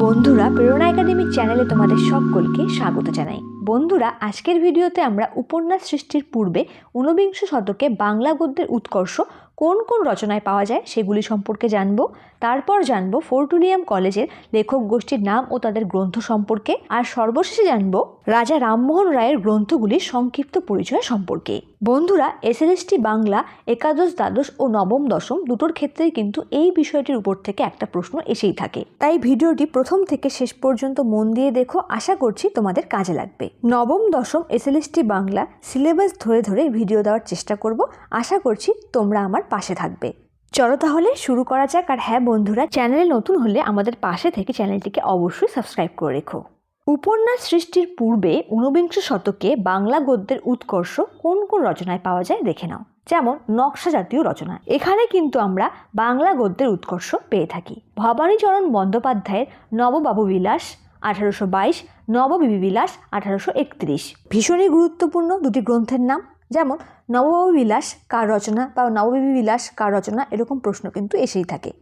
বন্ধুরা প্রেরণা একাডেমির চ্যানেলে তোমাদের সকলকে স্বাগত জানাই। বন্ধুরা, আজকের ভিডিওতে আমরা উপন্যাস সৃষ্টির পূর্বে ঊনবিংশ শতকে বাংলা গদ্যের উৎকর্ষ কোন কোন রচনায় পাওয়া যায় সেগুলি সম্পর্কে জানব। তারপর জানব ফোর্টুলিয়াম কলেজের লেখক গোষ্ঠীর নাম ও তাদের গ্রন্থ সম্পর্কে। আর সর্বশেষে জানব রাজা রামমোহন রায়ের গ্রন্থগুলির সংক্ষিপ্ত পরিচয় সম্পর্কে। বন্ধুরা, এসএলএসটি বাংলা, একাদশ, দ্বাদশ ও নবম, দশম দুটোর ক্ষেত্রেই কিন্তু এই বিষয়টির উপর থেকে একটা প্রশ্ন এসেই থাকে। তাই ভিডিওটি প্রথম থেকে শেষ পর্যন্ত মন দিয়ে দেখো, আশা করছি তোমাদের কাজে লাগবে। নবম, দশম এসএলএসটি বাংলা সিলেবাস ধরে ধরে ভিডিও দেওয়ার চেষ্টা করব, আশা করছি তোমরা আমার পাশে থাকবে। চলো তাহলে শুরু করা যাক, আর হ্যাঁ বন্ধুরা, চ্যানেলে নতুন হলে আমাদের পাশে থেকে চ্যানেলটিকে অবশ্যই সাবস্ক্রাইব করে রেখো। উপন্যাস সৃষ্টির পূর্বে ঊনবিংশ শতকে বাংলা গদ্যের উৎকর্ষ কোন কোন রচনায় পাওয়া যায় দেখে নাও। যেমন নকশা জাতীয় রচনা। এখানে কিন্তু আমরা বাংলা গদ্যের উৎকর্ষ পেয়ে থাকি। ভবানীচরণ বন্দ্যোপাধ্যায়ের নববাবু বিলাস আঠারোশো বাইশ নববিবি বিলাস আঠারোশো একত্রিশ। ভীষণই গুরুত্বপূর্ণ দুটি গ্রন্থের নাম। যেমন নববাবু বিলাস কার রচনা বা নববিবি বিলাস কার রচনা এরকম প্রশ্ন কিন্তু এসেই থাকে।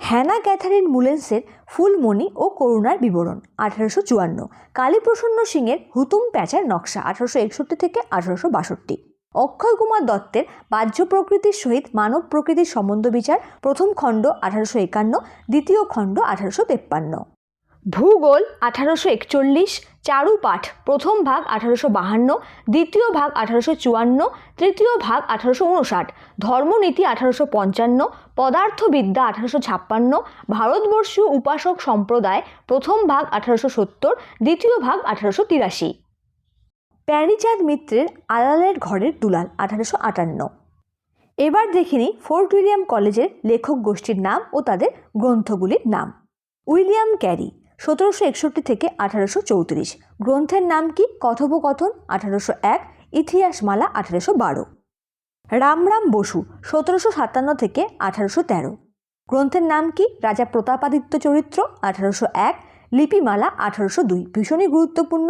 হ্যানা ক্যাথারিন মুলেন্সের ফুলমণি ও করুণার বিবরণ, আঠারোশো চুয়ান্ন। কালীপ্রসন্ন সিংয়ের হুতুম প্যাঁচার নকশা, আঠারোশো একষট্টি থেকে আঠারোশো বাষট্টি। অক্ষয় কুমার দত্তের বাহ্য প্রকৃতির সহিত মানব প্রকৃতির সম্বন্ধ বিচার প্রথম খণ্ড আঠারোশো একান্ন, দ্বিতীয় খণ্ড আঠারোশো তেপ্পান্ন। ভূগোল আঠারোশো একচল্লিশ, চারুপাঠ প্রথম ভাগ আঠারোশো বাহান্ন, দ্বিতীয় ভাগ আঠারোশো চুয়ান্ন, তৃতীয় ভাগ আঠারোশো উনষাট, ধর্মনীতি আঠারোশো পঞ্চান্ন, পদার্থবিদ্যা আঠারোশো ছাপ্পান্ন, ভারতবর্ষীয় উপাসক সম্প্রদায় প্রথম ভাগ আঠারোশো সত্তর, দ্বিতীয় ভাগ আঠারোশো তিরাশি। প্যারিচাঁদ মিত্রের আলালের ঘরের দুলাল আঠারোশো আটান্ন। এবার দেখিনি ফোর্ট উইলিয়াম কলেজের লেখক গোষ্ঠীর নাম ও তাদের গ্রন্থগুলির নাম। William Carey. সতেরোশো একষট্টি থেকে আঠারোশো চৌত্রিশ। গ্রন্থের নাম কি? কথোপকথন আঠারোশো এক, ইতিহাসমালা আঠারোশো বারো। রামরাম বসু, সতেরোশো সাতান্ন থেকে আঠারোশো তেরো। গ্রন্থের নাম কি? রাজা প্রতাপাদিত্য চরিত্র আঠারোশো এক, লিপিমালা আঠারোশো দুই। ভীষণই গুরুত্বপূর্ণ।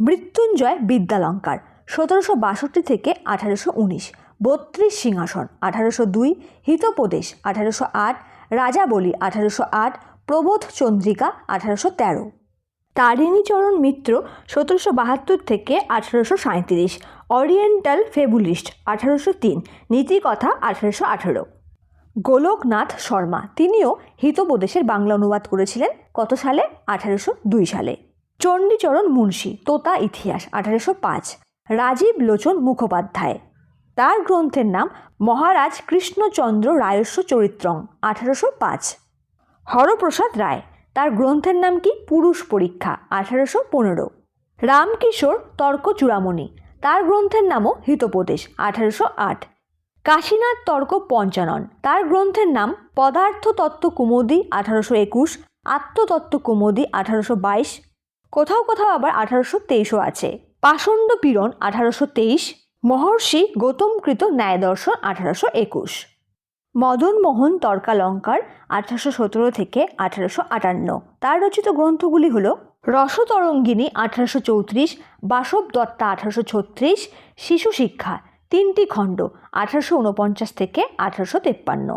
মৃত্যুঞ্জয় বিদ্যালঙ্কার, সতেরোশো বাষট্টি থেকে আঠারোশো উনিশ। বত্রিশ সিংহাসন আঠারোশো দুই। হিতোপদেশ আঠারোশো আট। রাজাবলী আঠারোশো আট। প্রবোধ চন্দ্রিকা আঠারোশো তেরো। তারিণীচরণ মিত্র সতেরোশো বাহাত্তর থেকে আঠারোশো সাঁত্রিশ অরিয়েন্টাল ফেবুলিস্ট আঠারোশো তিন। নীতিকথা আঠারোশো আঠেরো। গোলকনাথ শর্মা, তিনিও হিতোপদেশের বাংলা অনুবাদ করেছিলেন, কত সালে? আঠারোশো দুই সালে। চণ্ডীচরণ মুন্সী, তোতা ইতিহাস, আঠারোশো পাঁচ। রাজীব লোচন মুখোপাধ্যায়। তার গ্রন্থের নাম মহারাজ কৃষ্ণচন্দ্র রায়স্ব চরিত্রং, আঠারোশো পাঁচ। হরপ্রসাদ রায়। তার গ্রন্থের নাম কি? পুরুষ পরীক্ষা, আঠারোশো পনেরো। রামকিশোর তর্ক চূড়ামণি তার গ্রন্থের নামও হিতোপদেশ, আঠারোশো আট। কাশীনাথ তর্ক পঞ্চানন তার গ্রন্থের নাম পদার্থ তত্ত্ব কুমুদি আঠারোশো একুশ। আত্মতত্ত্ব কুমুদি আঠারোশো বাইশ। কোথাও কোথাও আবার আঠারোশো তেইশও আছে। পাষণ্ড পীড়ন, আঠারোশো তেইশ। মহর্ষি গৌতমকৃত ন্যায় দর্শন আঠারোশো একুশ। মদন মোহন তর্কালঙ্কার আঠারোশো সতেরো থেকে আঠারোশো আটান্ন। তার রচিত গ্রন্থগুলি হল রসতরঙ্গিনী আঠারোশো চৌত্রিশ বাসব দত্তা আঠারোশো ছত্রিশ শিশু শিক্ষা তিনটি খণ্ড আঠারোশো উনপঞ্চাশ থেকে আঠারোশো তেপ্পান্ন।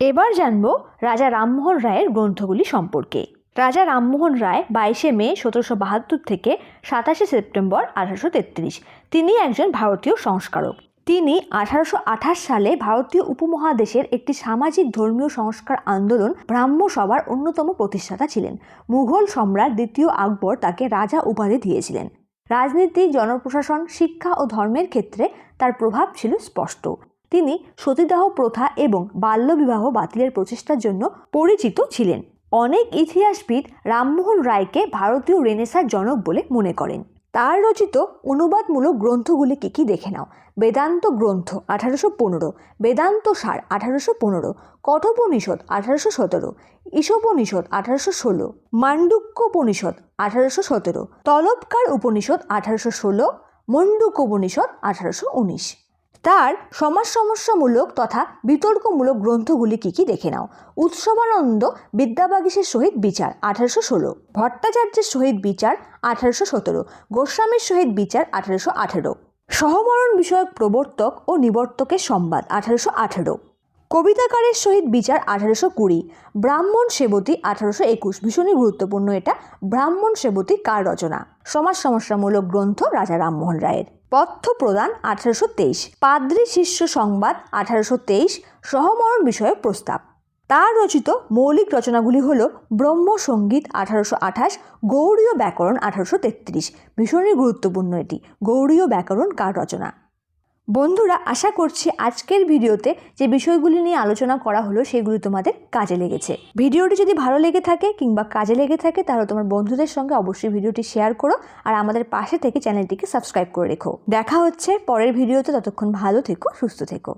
এবার জানব রাজা রামমোহন রায়ের গ্রন্থগুলি সম্পর্কে। রাজা রামমোহন রায় বাইশে মে সতেরোশো বাহাত্তর থেকে সাতাশে সেপ্টেম্বর আঠারোশো তেত্রিশ। তিনি একজন ভারতীয় সংস্কারক। তিনি আঠারোশো আঠাশ সালে ভারতীয় উপমহাদেশের একটি সামাজিক ধর্মীয় সংস্কার আন্দোলন ব্রাহ্ম সভার অন্যতম প্রতিষ্ঠাতা ছিলেন। মুঘল সম্রাট দ্বিতীয় আকবর তাকে রাজা উপাধি দিয়েছিলেন। রাজনীতি, জনপ্রশাসন, শিক্ষা ও ধর্মের ক্ষেত্রে তার প্রভাব ছিল স্পষ্ট। তিনি সতীদাহ প্রথা এবং বাল্যবিবাহ বাতিলের প্রচেষ্টার জন্য পরিচিত ছিলেন। অনেক ইতিহাসবিদ রামমোহন রায়কে ভারতীয় রেনেসার জনক বলে মনে করেন। তার রচিত অনুবাদমূলক গ্রন্থগুলি কী কী দেখে নাও? বেদান্ত গ্রন্থ আঠারোশো পনেরো, বেদান্ত সার আঠারোশো পনেরো কঠোপনিষদ আঠারোশো সতেরো, ঈশোপনিষদ আঠারোশো ষোলো, মান্ডুক্যোপনিষদ আঠারোশো সতেরো, তলবকার উপনিষদ আঠারোশো ষোলো মন্ডুকোপনিষদ আঠারোশো উনিশ। তার সমাজ সমস্যামূলক তথা বিতর্কমূলক গ্রন্থগুলি কী কী দেখে নাও। উৎসবানন্দ বিদ্যাবাগীশের সহিত বিচার, আঠারোশো ষোলো। ভট্টাচার্যের সহিত বিচার, আঠারোশো সতেরো। গোস্বামীর সহিত বিচার, আঠারোশো আঠেরো। সহমরণ বিষয়ক প্রবর্তক ও নিবর্তকের সংবাদ আঠারোশো আঠেরো। কবিতাকারের সহিত বিচার, আঠারোশো কুড়ি। ব্রাহ্মণ সেবতী, আঠারোশো একুশ। ভীষণই গুরুত্বপূর্ণ এটা। ব্রাহ্মণ সেবতী কার রচনা? সমাজ সমস্যামূলক গ্রন্থ রাজা রামমোহন রায়ের। পথ্য প্রদান আঠারোশো তেইশ, পাদ্রী শিষ্য সংবাদ আঠারোশো তেইশ, সহমরণ বিষয়ক প্রস্তাব। তার রচিত মৌলিক রচনাগুলি হল ব্রহ্মসঙ্গীত আঠারোশো আঠাশ, গৌড়ীয় ব্যাকরণ আঠারোশো তেত্রিশ। ভীষণই গুরুত্বপূর্ণ এটি। গৌড়ীয় ব্যাকরণ কার রচনা? বন্ধুরা, আশা করছি আজকের ভিডিওতে যে বিষয়গুলি নিয়ে আলোচনা করা হলো সেগুলি তোমাদের কাজে লেগেছে। ভিডিওটি যদি ভালো লেগে থাকে কিংবা কাজে লেগে থাকে, তাহলে তোমার বন্ধুদের সঙ্গে অবশ্যই ভিডিওটি শেয়ার করো আর আমাদের পাশে থেকে চ্যানেলটিকে সাবস্ক্রাইব করে রেখো। দেখা হচ্ছে পরের ভিডিওতে, ততক্ষণ ভালো থেকো, সুস্থ থেকো।